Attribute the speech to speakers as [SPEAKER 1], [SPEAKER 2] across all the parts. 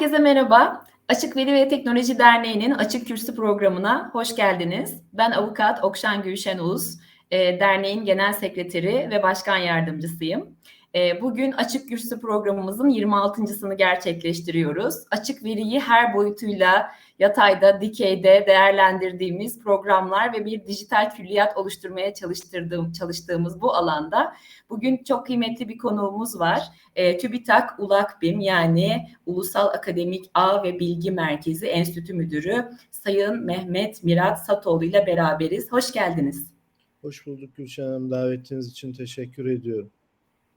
[SPEAKER 1] Herkese merhaba. Açık Veri ve Teknoloji Derneği'nin Açık Kürsü programına hoş geldiniz. Ben avukat Okşan Gülşen Uz, e, derneğin genel sekreteri ve başkan yardımcısıyım. E, bugün Açık Kürsü programımızın 26.sını gerçekleştiriyoruz. Açık veriyi her boyutuyla yatayda, dikeyde değerlendirdiğimiz programlar ve bir dijital külliyat oluşturmaya çalıştırdığım, çalıştığımız bu alanda bugün çok kıymetli bir konuğumuz var. E, TÜBİTAK ULAKBİM yani Ulusal Akademik Ağ ve Bilgi Merkezi Enstitü Müdürü Sayın Mehmet Mirat Satoğlu ile beraberiz. Hoş geldiniz.
[SPEAKER 2] Hoş bulduk Gülşen Hanım. Davetiniz için teşekkür ediyorum.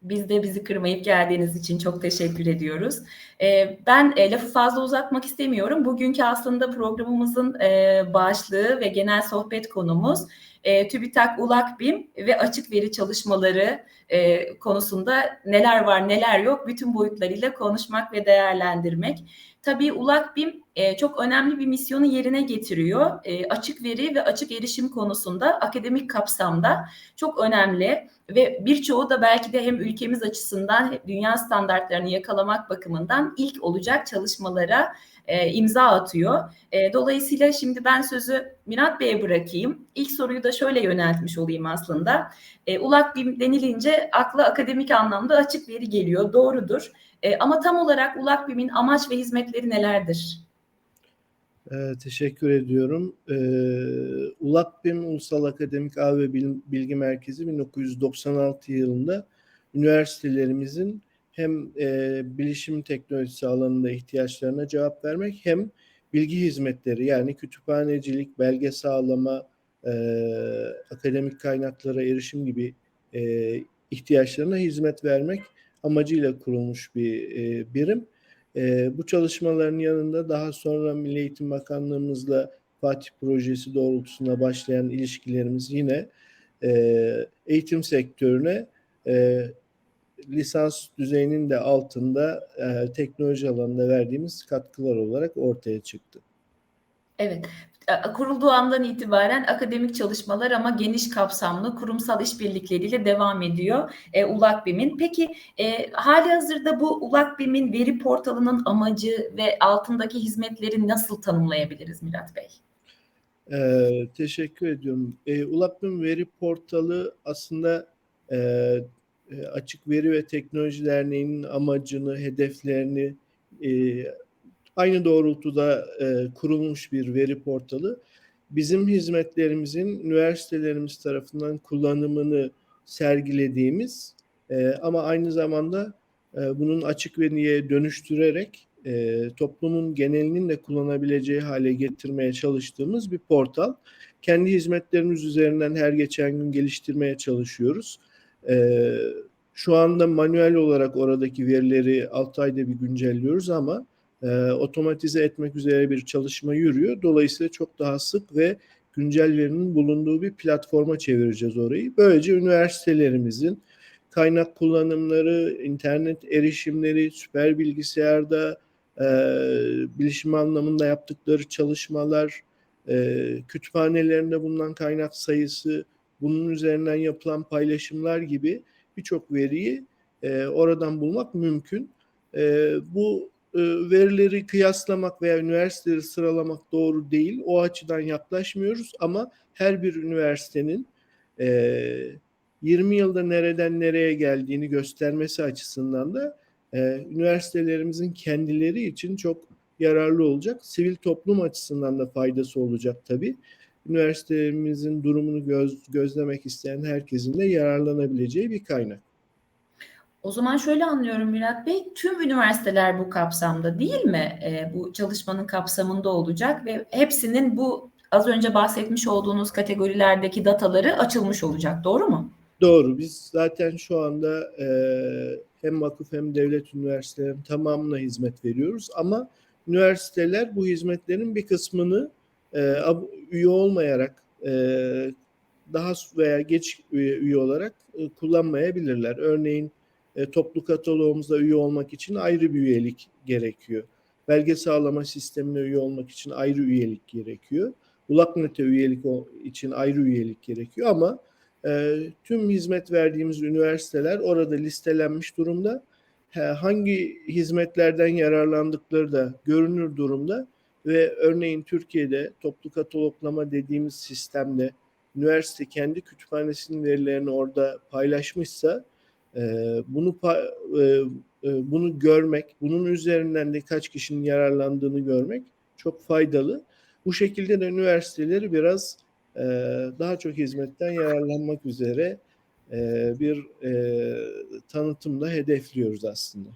[SPEAKER 1] Biz de bizi kırmayıp geldiğiniz için çok teşekkür ediyoruz. Ee, ben e, lafı fazla uzatmak istemiyorum. Bugünkü aslında programımızın e, başlığı ve genel sohbet konumuz e, TÜBİTAK ULAKBİM ve açık veri çalışmaları e, konusunda neler var neler yok bütün boyutlarıyla konuşmak ve değerlendirmek. Tabii ULAKBİM e, çok önemli bir misyonu yerine getiriyor. E, açık veri ve açık erişim konusunda akademik kapsamda çok önemli ve birçoğu da belki de hem ülkemiz açısından dünya standartlarını yakalamak bakımından ilk olacak çalışmalara e, imza atıyor. E, dolayısıyla şimdi ben sözü Mirat Bey'e bırakayım. İlk soruyu da şöyle yöneltmiş olayım aslında. E, ULAK denilince akla akademik anlamda açık veri geliyor. Doğrudur. E, ama tam olarak ULAK BİM'in amaç ve hizmetleri nelerdir?
[SPEAKER 2] E, teşekkür ediyorum. E, ULAK BİM Ulusal Akademik Ağ ve Bilgi Merkezi 1996 yılında üniversitelerimizin hem e, bilişim teknolojisi alanında ihtiyaçlarına cevap vermek hem bilgi hizmetleri yani kütüphanecilik, belge sağlama, e, akademik kaynaklara erişim gibi e, ihtiyaçlarına hizmet vermek amacıyla kurulmuş bir e, birim. E, bu çalışmaların yanında daha sonra Milli Eğitim Bakanlığımızla Fatih Projesi doğrultusunda başlayan ilişkilerimiz yine e, eğitim sektörüne e, lisans düzeyinin de altında e, teknoloji alanında verdiğimiz katkılar olarak ortaya çıktı.
[SPEAKER 1] Evet, kurulduğu andan itibaren akademik çalışmalar ama geniş kapsamlı kurumsal işbirlikleriyle devam ediyor e, ULAKBİM'in. Peki e, hali hazırda bu ULAKBİM'in veri portalının amacı ve altındaki hizmetleri nasıl tanımlayabiliriz Mirat Bey?
[SPEAKER 2] Ee, teşekkür ediyorum. E, ULAKBİM veri portalı aslında e, e, Açık Veri ve Teknoloji Derneği'nin amacını, hedeflerini e, aynı doğrultuda e, kurulmuş bir veri portalı. Bizim hizmetlerimizin üniversitelerimiz tarafından kullanımını sergilediğimiz ama aynı zamanda bunun açık veriye dönüştürerek toplumun genelinin de kullanabileceği hale getirmeye çalıştığımız bir portal. Kendi hizmetlerimiz üzerinden her geçen gün geliştirmeye çalışıyoruz. E, şu anda manuel olarak oradaki verileri 6 ayda bir güncelliyoruz ama e, otomatize etmek üzere bir çalışma yürüyor. Dolayısıyla çok daha sık ve güncel verinin bulunduğu bir platforma çevireceğiz orayı. Böylece üniversitelerimizin kaynak kullanımları, internet erişimleri, süper bilgisayarda e, bilişim anlamında yaptıkları çalışmalar, e, kütüphanelerinde bulunan kaynak sayısı, bunun üzerinden yapılan paylaşımlar gibi birçok veriyi e, oradan bulmak mümkün. E, bu e, verileri kıyaslamak veya üniversiteleri sıralamak doğru değil. O açıdan yaklaşmıyoruz ama her bir üniversitenin e, 20 yılda nereden nereye geldiğini göstermesi açısından da e, üniversitelerimizin kendileri için çok yararlı olacak. Sivil toplum açısından da faydası olacak tabii üniversitemizin durumunu göz, gözlemek isteyen herkesin de yararlanabileceği bir kaynak.
[SPEAKER 1] O zaman şöyle anlıyorum Murat Bey, tüm üniversiteler bu kapsamda değil mi? E, bu çalışmanın kapsamında olacak ve hepsinin bu az önce bahsetmiş olduğunuz kategorilerdeki dataları açılmış olacak, doğru mu?
[SPEAKER 2] Doğru. Biz zaten şu anda e, hem vakıf hem devlet üniversitelerinin tamamına hizmet veriyoruz ama üniversiteler bu hizmetlerin bir kısmını e, üye olmayarak e, daha veya geç üye, olarak e, kullanmayabilirler. Örneğin e, toplu kataloğumuzda üye olmak için ayrı bir üyelik gerekiyor. Belge sağlama sistemine üye olmak için ayrı üyelik gerekiyor. Ulaknet'e üyelik için ayrı üyelik gerekiyor ama e, tüm hizmet verdiğimiz üniversiteler orada listelenmiş durumda. hangi hizmetlerden yararlandıkları da görünür durumda ve örneğin Türkiye'de toplu kataloglama dediğimiz sistemde üniversite kendi kütüphanesinin verilerini orada paylaşmışsa e, bunu e, e, bunu görmek, bunun üzerinden de kaç kişinin yararlandığını görmek çok faydalı. Bu şekilde de üniversiteleri biraz daha çok hizmetten yararlanmak üzere bir tanıtımda hedefliyoruz aslında.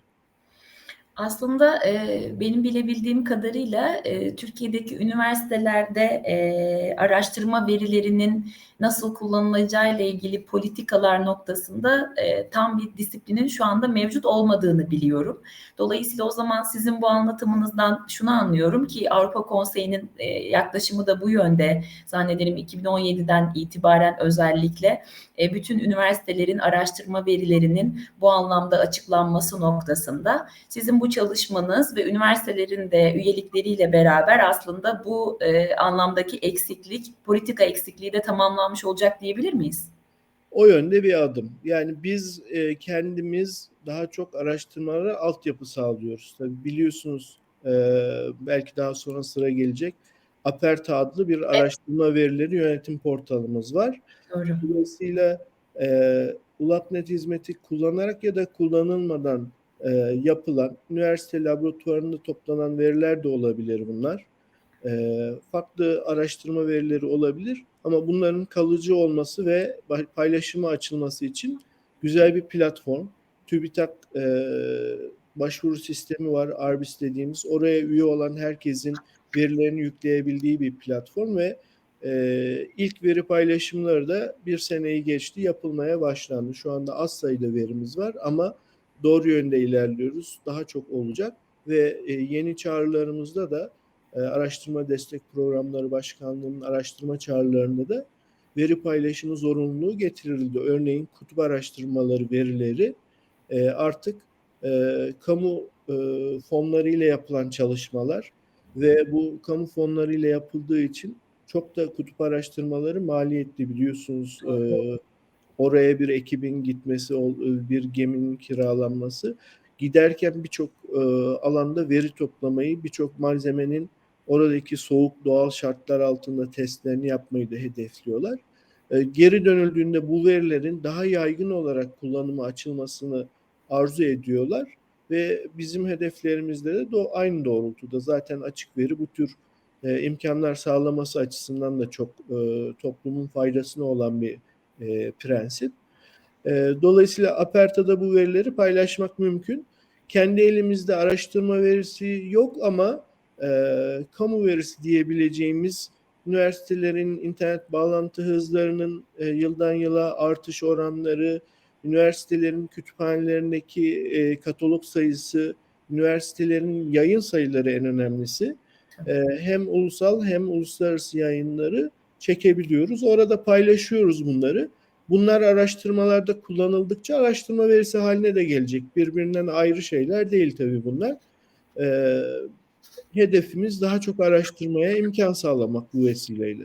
[SPEAKER 1] Aslında e, benim bilebildiğim kadarıyla e, Türkiye'deki üniversitelerde e, araştırma verilerinin nasıl kullanılacağı ile ilgili politikalar noktasında e, tam bir disiplinin şu anda mevcut olmadığını biliyorum. Dolayısıyla o zaman sizin bu anlatımınızdan şunu anlıyorum ki Avrupa Konseyi'nin e, yaklaşımı da bu yönde. Zannederim 2017'den itibaren özellikle e, bütün üniversitelerin araştırma verilerinin bu anlamda açıklanması noktasında sizin bu çalışmanız ve üniversitelerin de üyelikleriyle beraber aslında bu e, anlamdaki eksiklik, politika eksikliği de tamamlanmış olacak diyebilir miyiz?
[SPEAKER 2] O yönde bir adım. Yani biz e, kendimiz daha çok araştırmalara altyapı sağlıyoruz. Tabii biliyorsunuz e, belki daha sonra sıra gelecek. Aperta adlı bir araştırma verileri yönetim portalımız var. Doğru. Dolayısıyla e, ULAPNet hizmeti kullanarak ya da kullanılmadan e, yapılan, üniversite laboratuvarında toplanan veriler de olabilir bunlar. E, farklı araştırma verileri olabilir ama bunların kalıcı olması ve paylaşıma açılması için güzel bir platform. TÜBİTAK e, başvuru sistemi var, Arbis dediğimiz. Oraya üye olan herkesin verilerini yükleyebildiği bir platform ve e, ilk veri paylaşımları da bir seneyi geçti yapılmaya başlandı. Şu anda az sayıda verimiz var ama doğru yönde ilerliyoruz. Daha çok olacak ve e, yeni çağrılarımızda da e, araştırma destek programları başkanlığının araştırma çağrılarında da veri paylaşımı zorunluluğu getirildi. Örneğin kutup araştırmaları verileri e, artık kamu e, fonları ile yapılan çalışmalar ve bu kamu fonları ile yapıldığı için çok da kutup araştırmaları maliyetli biliyorsunuz. E, oraya bir ekibin gitmesi, bir geminin kiralanması, giderken birçok e, alanda veri toplamayı, birçok malzemenin oradaki soğuk doğal şartlar altında testlerini yapmayı da hedefliyorlar. E, geri dönüldüğünde bu verilerin daha yaygın olarak kullanıma açılmasını arzu ediyorlar ve bizim hedeflerimizde de do aynı doğrultuda zaten açık veri bu tür e, imkanlar sağlaması açısından da çok e, toplumun faydasına olan bir e, prensip. E, dolayısıyla Aperta'da bu verileri paylaşmak mümkün. Kendi elimizde araştırma verisi yok ama e, kamu verisi diyebileceğimiz üniversitelerin internet bağlantı hızlarının e, yıldan yıla artış oranları, üniversitelerin kütüphanelerindeki e, katalog sayısı, üniversitelerin yayın sayıları en önemlisi. E, hem ulusal hem uluslararası yayınları çekebiliyoruz. Orada paylaşıyoruz bunları. Bunlar araştırmalarda kullanıldıkça araştırma verisi haline de gelecek. Birbirinden ayrı şeyler değil tabii bunlar. Ee, hedefimiz daha çok araştırmaya imkan sağlamak bu vesileyle.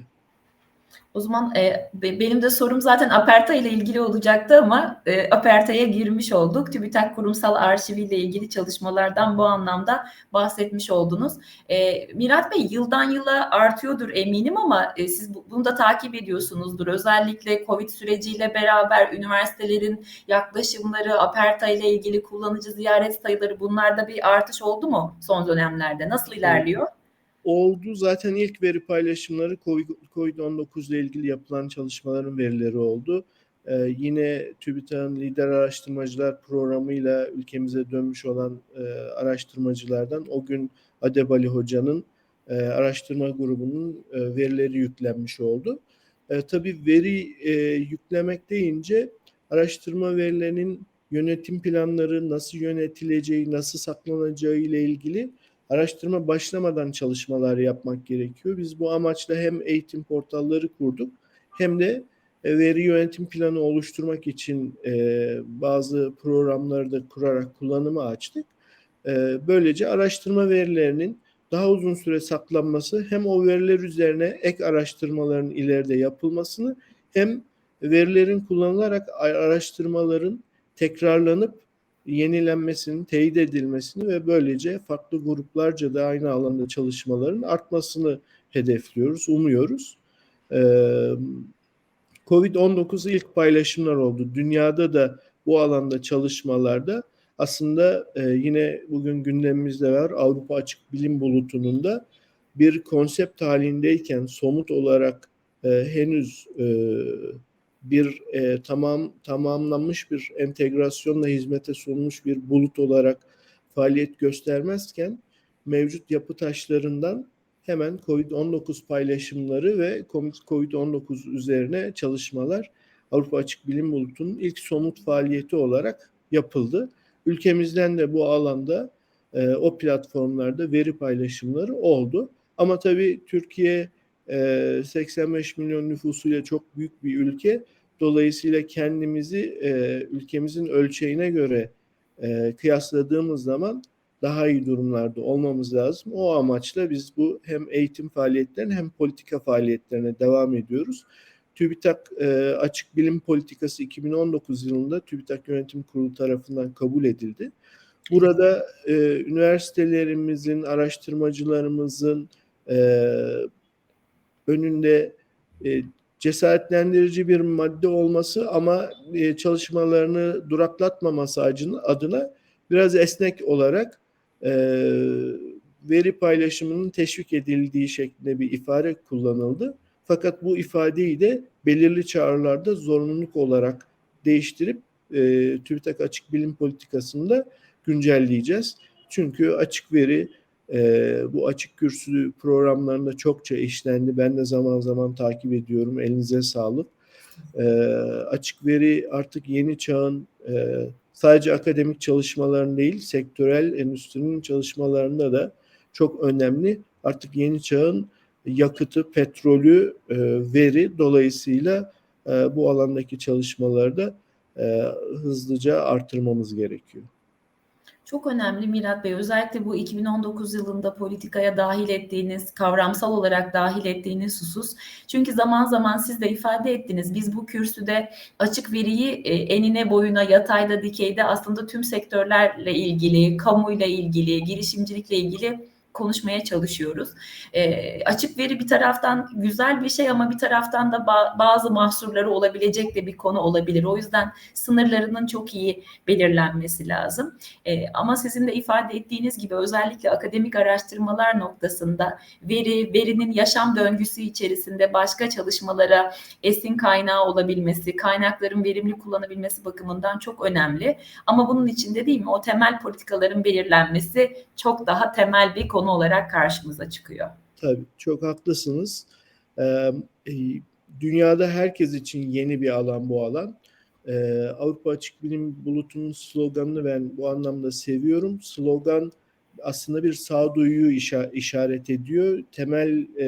[SPEAKER 1] O zaman e, benim de sorum zaten Aperta ile ilgili olacaktı ama e, Aperta'ya girmiş olduk. TÜBİTAK kurumsal arşivi ile ilgili çalışmalardan bu anlamda bahsetmiş oldunuz. E, Mirat Bey yıldan yıla artıyordur eminim ama e, siz bunu da takip ediyorsunuzdur. Özellikle Covid süreciyle beraber üniversitelerin yaklaşımları, Aperta ile ilgili kullanıcı ziyaret sayıları bunlarda bir artış oldu mu son dönemlerde? Nasıl ilerliyor? Evet
[SPEAKER 2] oldu. Zaten ilk veri paylaşımları COVID-19 ile ilgili yapılan çalışmaların verileri oldu. Ee, yine TÜBİTAK'ın lider araştırmacılar programıyla ülkemize dönmüş olan e, araştırmacılardan o gün Adebali Hoca'nın e, araştırma grubunun e, verileri yüklenmiş oldu. E, tabii veri e, yüklemek deyince araştırma verilerinin yönetim planları nasıl yönetileceği, nasıl saklanacağı ile ilgili araştırma başlamadan çalışmalar yapmak gerekiyor. Biz bu amaçla hem eğitim portalları kurduk hem de e, veri yönetim planı oluşturmak için e, bazı programları da kurarak kullanımı açtık. E, böylece araştırma verilerinin daha uzun süre saklanması hem o veriler üzerine ek araştırmaların ileride yapılmasını hem verilerin kullanılarak araştırmaların tekrarlanıp yenilenmesini, teyit edilmesini ve böylece farklı gruplarca da aynı alanda çalışmaların artmasını hedefliyoruz, umuyoruz. Covid-19 ilk paylaşımlar oldu. Dünyada da bu alanda çalışmalarda aslında yine bugün gündemimizde var Avrupa Açık Bilim Bulutu'nun da bir konsept halindeyken somut olarak henüz bir e, tamam tamamlanmış bir entegrasyonla hizmete sunmuş bir bulut olarak faaliyet göstermezken mevcut yapı taşlarından hemen COVID-19 paylaşımları ve COVID-19 üzerine çalışmalar Avrupa Açık Bilim Bulutu'nun ilk somut faaliyeti olarak yapıldı. Ülkemizden de bu alanda e, o platformlarda veri paylaşımları oldu. Ama tabii Türkiye 85 milyon nüfusuyla çok büyük bir ülke. Dolayısıyla kendimizi ülkemizin ölçeğine göre kıyasladığımız zaman daha iyi durumlarda olmamız lazım. O amaçla biz bu hem eğitim faaliyetlerine hem politika faaliyetlerine devam ediyoruz. TÜBİTAK Açık Bilim Politikası 2019 yılında TÜBİTAK Yönetim Kurulu tarafından kabul edildi. Burada üniversitelerimizin, araştırmacılarımızın, önünde e, cesaretlendirici bir madde olması ama e, çalışmalarını duraklatmaması adına biraz esnek olarak e, veri paylaşımının teşvik edildiği şeklinde bir ifade kullanıldı. Fakat bu ifadeyi de belirli çağrılarda zorunluluk olarak değiştirip e, TÜBİTAK Açık Bilim Politikası'nda güncelleyeceğiz. Çünkü açık veri e, bu açık kürsü programlarında çokça işlendi. Ben de zaman zaman takip ediyorum. Elinize sağlık. E, açık veri artık yeni çağın e, sadece akademik çalışmaların değil, sektörel endüstrinin çalışmalarında da çok önemli. Artık yeni çağın yakıtı, petrolü, e, veri dolayısıyla e, bu alandaki çalışmaları da e, hızlıca artırmamız gerekiyor.
[SPEAKER 1] Çok önemli Mirat Bey. Özellikle bu 2019 yılında politikaya dahil ettiğiniz, kavramsal olarak dahil ettiğiniz husus. Çünkü zaman zaman siz de ifade ettiniz. Biz bu kürsüde açık veriyi e, enine boyuna, yatayda, dikeyde aslında tüm sektörlerle ilgili, kamuyla ilgili, girişimcilikle ilgili konuşmaya çalışıyoruz. E, açık veri bir taraftan güzel bir şey ama bir taraftan da ba- bazı mahsurları olabilecek de bir konu olabilir. O yüzden sınırlarının çok iyi belirlenmesi lazım. E, ama sizin de ifade ettiğiniz gibi özellikle akademik araştırmalar noktasında veri, verinin yaşam döngüsü içerisinde başka çalışmalara esin kaynağı olabilmesi, kaynakların verimli kullanabilmesi bakımından çok önemli. Ama bunun içinde değil mi o temel politikaların belirlenmesi çok daha temel bir konu konu olarak karşımıza çıkıyor.
[SPEAKER 2] Tabii çok haklısınız. Ee, dünyada herkes için yeni bir alan bu alan. Ee, Avrupa Açık Bilim Bulutu'nun sloganını ben bu anlamda seviyorum. Slogan aslında bir sağduyuyu işaret ediyor. Temel e,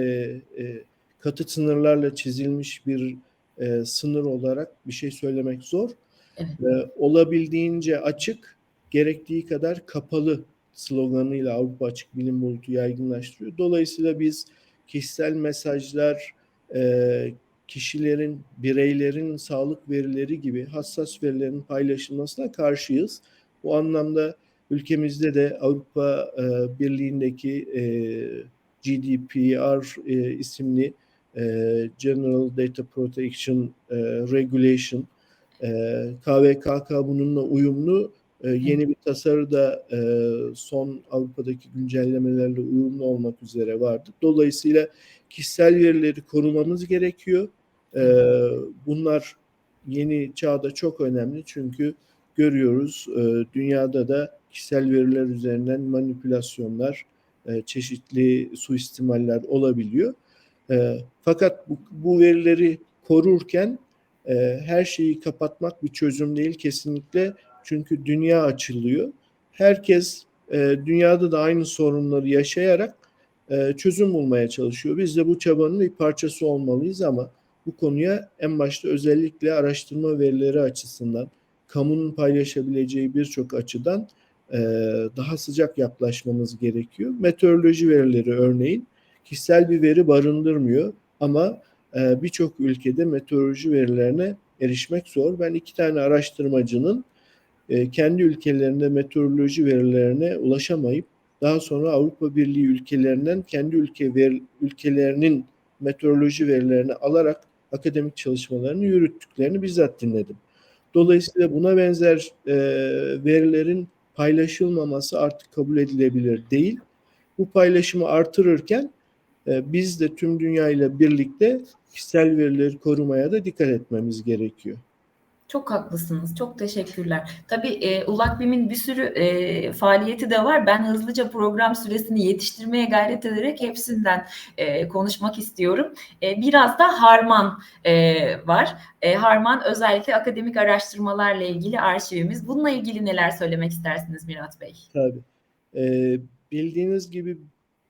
[SPEAKER 2] e, katı sınırlarla çizilmiş bir e, sınır olarak bir şey söylemek zor. Evet. E, olabildiğince açık, gerektiği kadar kapalı sloganıyla Avrupa Açık Bilim Bulutu yaygınlaştırıyor. Dolayısıyla biz kişisel mesajlar, e, kişilerin, bireylerin sağlık verileri gibi hassas verilerin paylaşılmasına karşıyız. Bu anlamda ülkemizde de Avrupa e, Birliği'ndeki e, GDPR isimli General Data Protection Regulation KVKK bununla uyumlu e, yeni bir tasarı da e, son Avrupa'daki güncellemelerle uyumlu olmak üzere vardı. Dolayısıyla kişisel verileri korumamız gerekiyor. E, bunlar yeni çağda çok önemli çünkü görüyoruz e, dünyada da kişisel veriler üzerinden manipülasyonlar, e, çeşitli suistimaller olabiliyor. E, fakat bu, bu verileri korurken e, her şeyi kapatmak bir çözüm değil. Kesinlikle çünkü dünya açılıyor. Herkes e, dünyada da aynı sorunları yaşayarak e, çözüm bulmaya çalışıyor. Biz de bu çabanın bir parçası olmalıyız ama bu konuya en başta özellikle araştırma verileri açısından, kamunun paylaşabileceği birçok açıdan e, daha sıcak yaklaşmamız gerekiyor. Meteoroloji verileri örneğin kişisel bir veri barındırmıyor ama e, birçok ülkede meteoroloji verilerine erişmek zor. Ben iki tane araştırmacının e, kendi ülkelerinde meteoroloji verilerine ulaşamayıp daha sonra Avrupa Birliği ülkelerinden kendi ülke ver, ülkelerinin meteoroloji verilerini alarak akademik çalışmalarını yürüttüklerini bizzat dinledim. Dolayısıyla buna benzer e, verilerin paylaşılmaması artık kabul edilebilir değil. Bu paylaşımı artırırken e, biz de tüm dünya ile birlikte kişisel verileri korumaya da dikkat etmemiz gerekiyor.
[SPEAKER 1] Çok haklısınız. Çok teşekkürler. Tabii e, ULAKBİM'in bir sürü e, faaliyeti de var. Ben hızlıca program süresini yetiştirmeye gayret ederek hepsinden e, konuşmak istiyorum. E, biraz da Harman e, var. E, Harman özellikle akademik araştırmalarla ilgili arşivimiz. Bununla ilgili neler söylemek istersiniz Mirat Bey?
[SPEAKER 2] Tabii. E, bildiğiniz gibi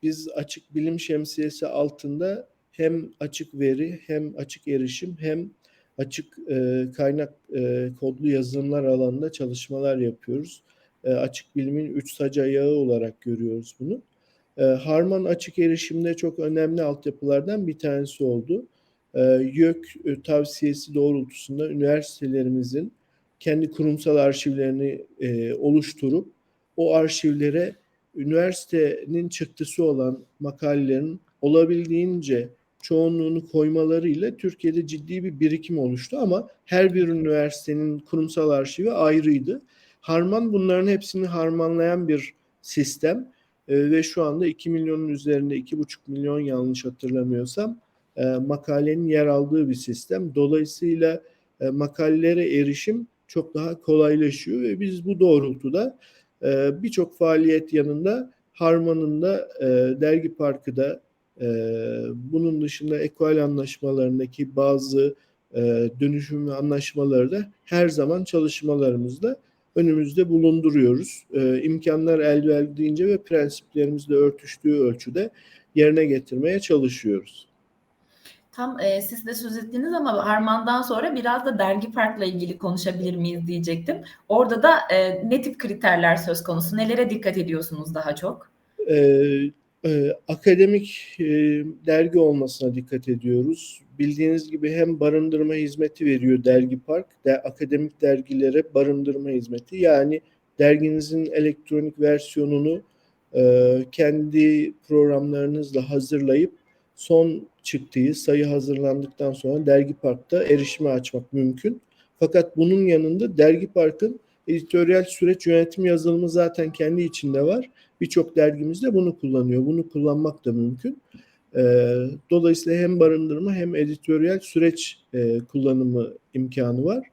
[SPEAKER 2] biz açık bilim şemsiyesi altında hem açık veri hem açık erişim hem açık e, kaynak e, kodlu yazılımlar alanında çalışmalar yapıyoruz. E, açık bilimin üç sac ayağı olarak görüyoruz bunu. E, Harman açık erişimde çok önemli altyapılardan bir tanesi oldu. E, YÖK e, tavsiyesi doğrultusunda üniversitelerimizin kendi kurumsal arşivlerini e, oluşturup o arşivlere üniversitenin çıktısı olan makalelerin olabildiğince çoğunluğunu koymalarıyla Türkiye'de ciddi bir birikim oluştu ama her bir üniversitenin kurumsal arşivi ayrıydı. Harman bunların hepsini harmanlayan bir sistem e, ve şu anda 2 milyonun üzerinde 2,5 milyon yanlış hatırlamıyorsam e, makalenin yer aldığı bir sistem. Dolayısıyla e, makalelere erişim çok daha kolaylaşıyor ve biz bu doğrultuda e, birçok faaliyet yanında Harman'ın da e, dergi parkı da e, bunun dışında ekval anlaşmalarındaki bazı e, dönüşüm anlaşmaları da her zaman çalışmalarımızda önümüzde bulunduruyoruz. E, imkanlar el verdiğince ve prensiplerimizle örtüştüğü ölçüde yerine getirmeye çalışıyoruz.
[SPEAKER 1] Tam e, siz de söz ettiniz ama Harman'dan sonra biraz da dergi parkla ilgili konuşabilir miyiz diyecektim. Orada da e, ne tip kriterler söz konusu? Nelere dikkat ediyorsunuz daha çok?
[SPEAKER 2] E, e, akademik e, dergi olmasına dikkat ediyoruz. Bildiğiniz gibi hem barındırma hizmeti veriyor Dergi Park, de, akademik dergilere barındırma hizmeti. Yani derginizin elektronik versiyonunu e, kendi programlarınızla hazırlayıp son çıktığı sayı hazırlandıktan sonra Dergi Park'ta erişime açmak mümkün. Fakat bunun yanında Dergi Park'ın editoryal süreç yönetim yazılımı zaten kendi içinde var. Birçok dergimizde bunu kullanıyor. Bunu kullanmak da mümkün. dolayısıyla hem barındırma hem editoryal süreç kullanımı imkanı var.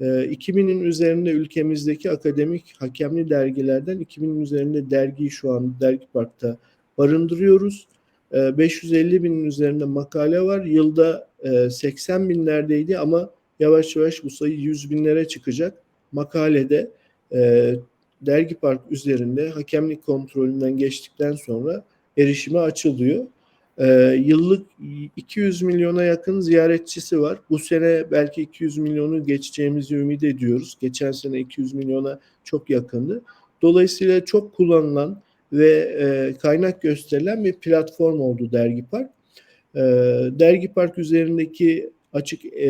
[SPEAKER 2] 2000'in üzerinde ülkemizdeki akademik hakemli dergilerden 2000'in üzerinde dergiyi şu an Dergi Park'ta barındırıyoruz. 550 binin üzerinde makale var. Yılda 80 binlerdeydi ama yavaş yavaş bu sayı 100 binlere çıkacak. Makalede dergi park üzerinde hakemlik kontrolünden geçtikten sonra erişime açılıyor. yıllık 200 milyona yakın ziyaretçisi var. Bu sene belki 200 milyonu geçeceğimizi ümit ediyoruz. Geçen sene 200 milyona çok yakındı. Dolayısıyla çok kullanılan ve e, kaynak gösterilen bir platform oldu Dergi Park. E, Dergi Park üzerindeki açık e,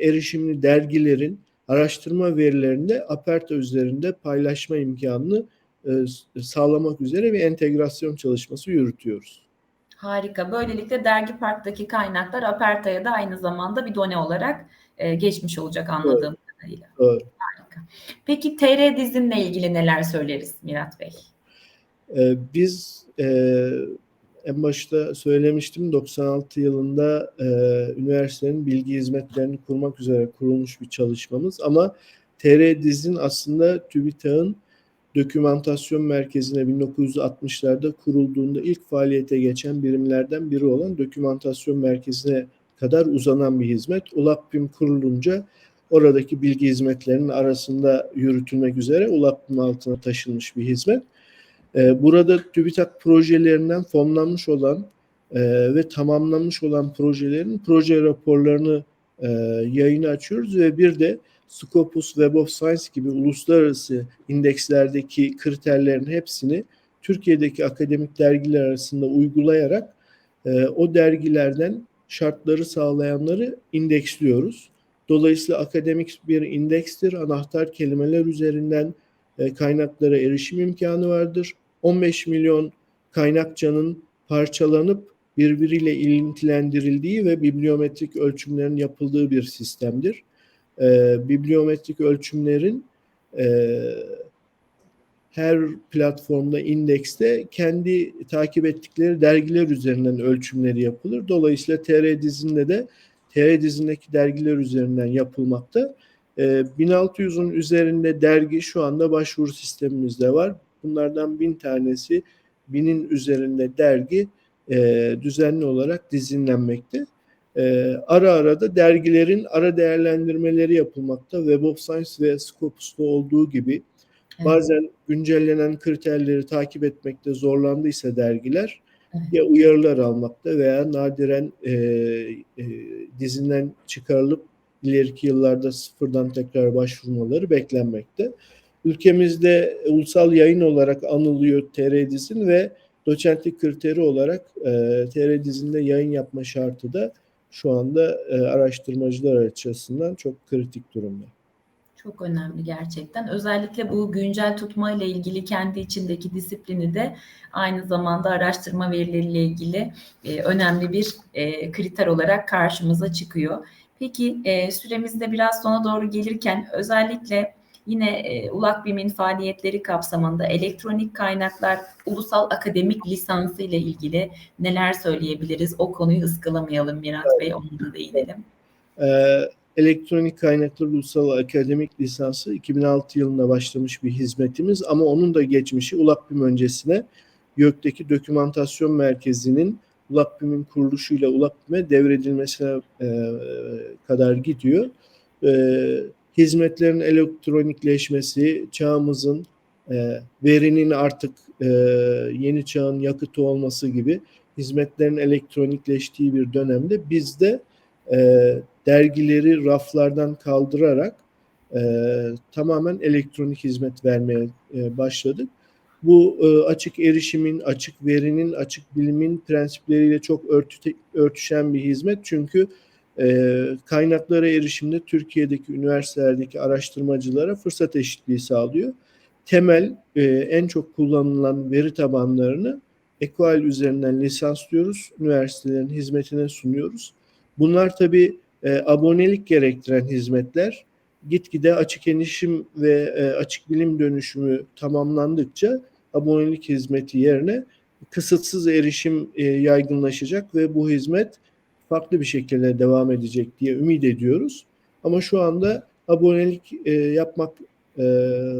[SPEAKER 2] erişimli dergilerin araştırma verilerini Aperta üzerinde paylaşma imkanını e, sağlamak üzere bir entegrasyon çalışması yürütüyoruz.
[SPEAKER 1] Harika. Böylelikle Dergi Park'taki kaynaklar Aperta'ya da aynı zamanda bir done olarak e, geçmiş olacak anladığım Doğru. kadarıyla. Doğru. Harika. Peki TR dizinle ilgili neler söyleriz Mirat Bey?
[SPEAKER 2] Ee, biz e, en başta söylemiştim 96 yılında e, üniversitenin bilgi hizmetlerini kurmak üzere kurulmuş bir çalışmamız ama TR Diz'in aslında TÜBİTAK'ın dokümantasyon merkezine 1960'larda kurulduğunda ilk faaliyete geçen birimlerden biri olan dokümantasyon merkezine kadar uzanan bir hizmet. ULAPBİM kurulunca oradaki bilgi hizmetlerinin arasında yürütülmek üzere ULAPBİM altına taşınmış bir hizmet. Ee, burada TÜBİTAK projelerinden fonlanmış olan e, ve tamamlanmış olan projelerin proje raporlarını e, açıyoruz ve bir de Scopus Web of Science gibi uluslararası indekslerdeki kriterlerin hepsini Türkiye'deki akademik dergiler arasında uygulayarak e, o dergilerden şartları sağlayanları indeksliyoruz. Dolayısıyla akademik bir indekstir. Anahtar kelimeler üzerinden e, kaynaklara erişim imkanı vardır. 15 milyon kaynakçanın parçalanıp birbiriyle ilintilendirildiği ve bibliometrik ölçümlerin yapıldığı bir sistemdir. E, bibliometrik ölçümlerin e, her platformda, indekste kendi takip ettikleri dergiler üzerinden ölçümleri yapılır. Dolayısıyla TR dizinde de TR dizindeki dergiler üzerinden yapılmakta. E, 1600'ün üzerinde dergi şu anda başvuru sistemimizde var. Bunlardan bin tanesi, binin üzerinde dergi e, düzenli olarak dizinlenmekte. E, ara ara da dergilerin ara değerlendirmeleri yapılmakta. Web of Science ve Scopus'ta olduğu gibi
[SPEAKER 1] Evet.
[SPEAKER 2] bazen güncellenen kriterleri takip etmekte zorlandıysa dergiler
[SPEAKER 1] Evet.
[SPEAKER 2] ya uyarılar almakta veya nadiren e, e, dizinden çıkarılıp ileriki yıllarda sıfırdan tekrar başvurmaları beklenmekte. Ülkemizde ulusal yayın olarak anılıyor TR dizin ve doçentlik kriteri olarak e, TR dizinde yayın yapma şartı da şu anda e, araştırmacılar açısından çok kritik durumda.
[SPEAKER 1] Çok önemli gerçekten. Özellikle bu güncel tutma ile ilgili kendi içindeki disiplini de aynı zamanda araştırma verileriyle ilgili e, önemli bir e, kriter olarak karşımıza çıkıyor. Peki e, süremizde biraz sona doğru gelirken özellikle yine e, ULAKBİM'in faaliyetleri kapsamında elektronik kaynaklar ulusal akademik lisansı ile ilgili neler söyleyebiliriz? O konuyu ıskalamayalım Mirat Bey, onu da değinelim.
[SPEAKER 2] Ee, Elektronik Kaynaklar Ulusal Akademik Lisansı 2006 yılında başlamış bir hizmetimiz ama onun da geçmişi ULAKBİM öncesine YÖK'teki dokümantasyon merkezinin ULAKBİM'in kuruluşuyla ULAKBİM'e devredilmesine e, kadar gidiyor. E, hizmetlerin elektronikleşmesi, çağımızın e, verinin artık e, yeni çağın yakıtı olması gibi hizmetlerin elektronikleştiği bir dönemde biz de e, dergileri raflardan kaldırarak e, tamamen elektronik hizmet vermeye e, başladık. Bu e, açık erişimin, açık verinin, açık bilimin prensipleriyle çok örtü, örtüşen bir hizmet. Çünkü e, kaynaklara erişimde Türkiye'deki üniversitelerdeki araştırmacılara fırsat eşitliği sağlıyor. Temel, e, en çok kullanılan veri tabanlarını EQUAL üzerinden lisanslıyoruz, üniversitelerin hizmetine sunuyoruz. Bunlar tabii e, abonelik gerektiren hizmetler gitgide açık erişim ve e, açık bilim dönüşümü tamamlandıkça abonelik hizmeti yerine kısıtsız erişim yaygınlaşacak ve bu hizmet farklı bir şekilde devam edecek diye ümit ediyoruz. Ama şu anda abonelik e, yapmak e,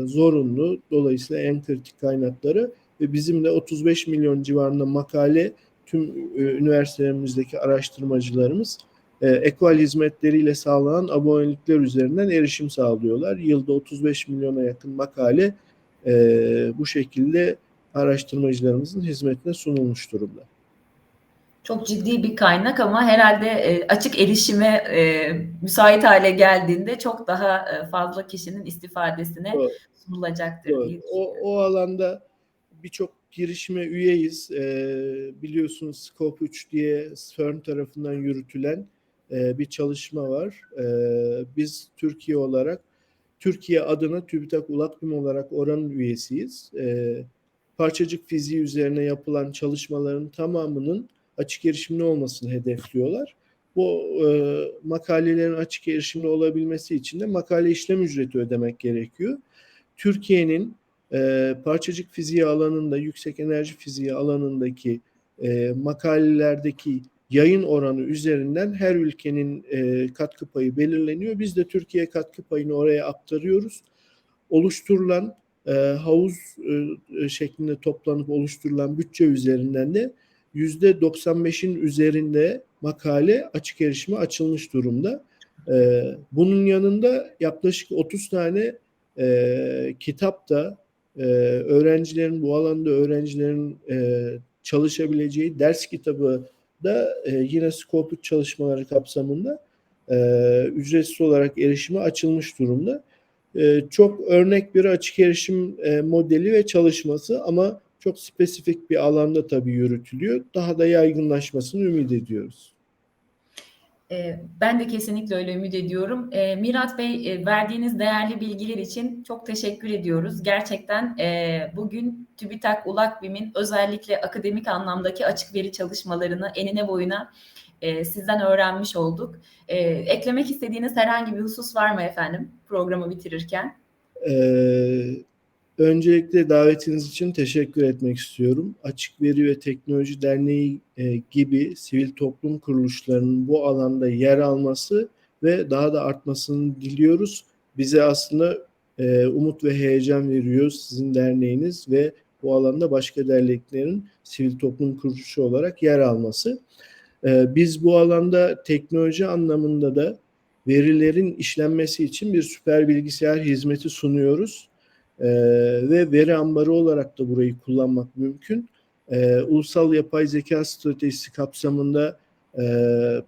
[SPEAKER 2] zorunlu. Dolayısıyla en kritik kaynakları ve bizim de 35 milyon civarında makale tüm e, üniversitelerimizdeki araştırmacılarımız e, ekval hizmetleriyle sağlanan abonelikler üzerinden erişim sağlıyorlar. Yılda 35 milyona yakın makale e, bu şekilde araştırmacılarımızın hizmetine sunulmuş durumda.
[SPEAKER 1] Çok ciddi bir kaynak ama herhalde e, açık erişime e, müsait hale geldiğinde çok daha e, fazla kişinin istifadesine
[SPEAKER 2] Doğru.
[SPEAKER 1] sunulacaktır.
[SPEAKER 2] Doğru.
[SPEAKER 1] diye
[SPEAKER 2] O, o alanda birçok girişime üyeyiz. Biliyorsunuz Scope 3 diye CERN tarafından yürütülen e, bir çalışma var. Biz Türkiye olarak, Türkiye adına TÜBİTAK ULAKBİM olarak oranın üyesiyiz. Ee, parçacık fiziği üzerine yapılan çalışmaların tamamının açık erişimli olmasını hedefliyorlar. Bu e, makalelerin açık erişimli olabilmesi için de makale işlem ücreti ödemek gerekiyor. Türkiye'nin e, parçacık fiziği alanında, yüksek enerji fiziği alanındaki e, makalelerdeki yayın oranı üzerinden her ülkenin e, katkı payı belirleniyor. Biz de Türkiye katkı payını oraya aktarıyoruz. Oluşturulan e, havuz e, şeklinde toplanıp oluşturulan bütçe üzerinden de %95'in üzerinde makale açık erişime açılmış durumda. E, bunun yanında yaklaşık 30 tane e, kitap da e, öğrencilerin bu alanda öğrencilerin e, çalışabileceği ders kitabı da yine Scope 3 çalışmaları kapsamında ücretsiz olarak erişime açılmış durumda. Çok örnek bir açık erişim modeli ve çalışması ama çok spesifik bir alanda tabii yürütülüyor. Daha da yaygınlaşmasını ümit ediyoruz.
[SPEAKER 1] E, ben de kesinlikle öyle ümit ediyorum. E, Mirat Bey e, verdiğiniz değerli bilgiler için çok teşekkür ediyoruz. Gerçekten e, bugün TÜBİTAK ULAKBİM'in özellikle akademik anlamdaki açık veri çalışmalarını enine boyuna e, sizden öğrenmiş olduk. Eklemek istediğiniz herhangi bir husus var mı efendim programı bitirirken?
[SPEAKER 2] Ee, öncelikle davetiniz için teşekkür etmek istiyorum. Açık Veri ve Teknoloji Derneği e, gibi sivil toplum kuruluşlarının bu alanda yer alması ve daha da artmasını diliyoruz. Bize aslında e, umut ve heyecan veriyor sizin derneğiniz ve bu alanda başka derneklerin sivil toplum kuruluşu olarak yer alması. E, biz bu alanda teknoloji anlamında da verilerin işlenmesi için bir süper bilgisayar hizmeti sunuyoruz. Ee, ve veri ambarı olarak da burayı kullanmak mümkün. Ee, ulusal yapay zeka stratejisi kapsamında e,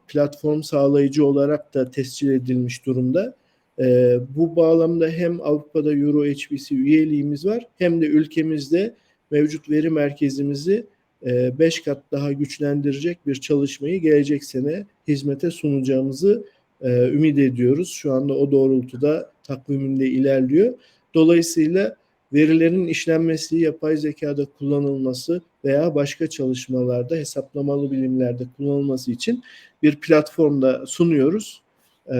[SPEAKER 2] platform sağlayıcı olarak da tescil edilmiş durumda. Ee, bu bağlamda hem Avrupa'da Euro HPC üyeliğimiz var hem de ülkemizde mevcut veri merkezimizi 5 kat daha güçlendirecek bir çalışmayı gelecek sene hizmete sunacağımızı e, ümit ediyoruz. Şu anda o doğrultuda takviminde ilerliyor. Dolayısıyla verilerin işlenmesi, yapay zekada kullanılması veya başka çalışmalarda, hesaplamalı bilimlerde kullanılması için bir platformda sunuyoruz. E,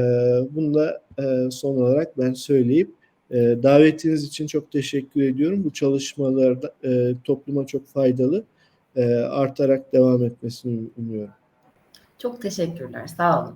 [SPEAKER 2] bunu da e, son olarak ben söyleyip e, davetiniz için çok teşekkür ediyorum. Bu çalışmalarda e, topluma çok faydalı, e, artarak devam etmesini umuyorum.
[SPEAKER 1] Çok teşekkürler. Sağ olun.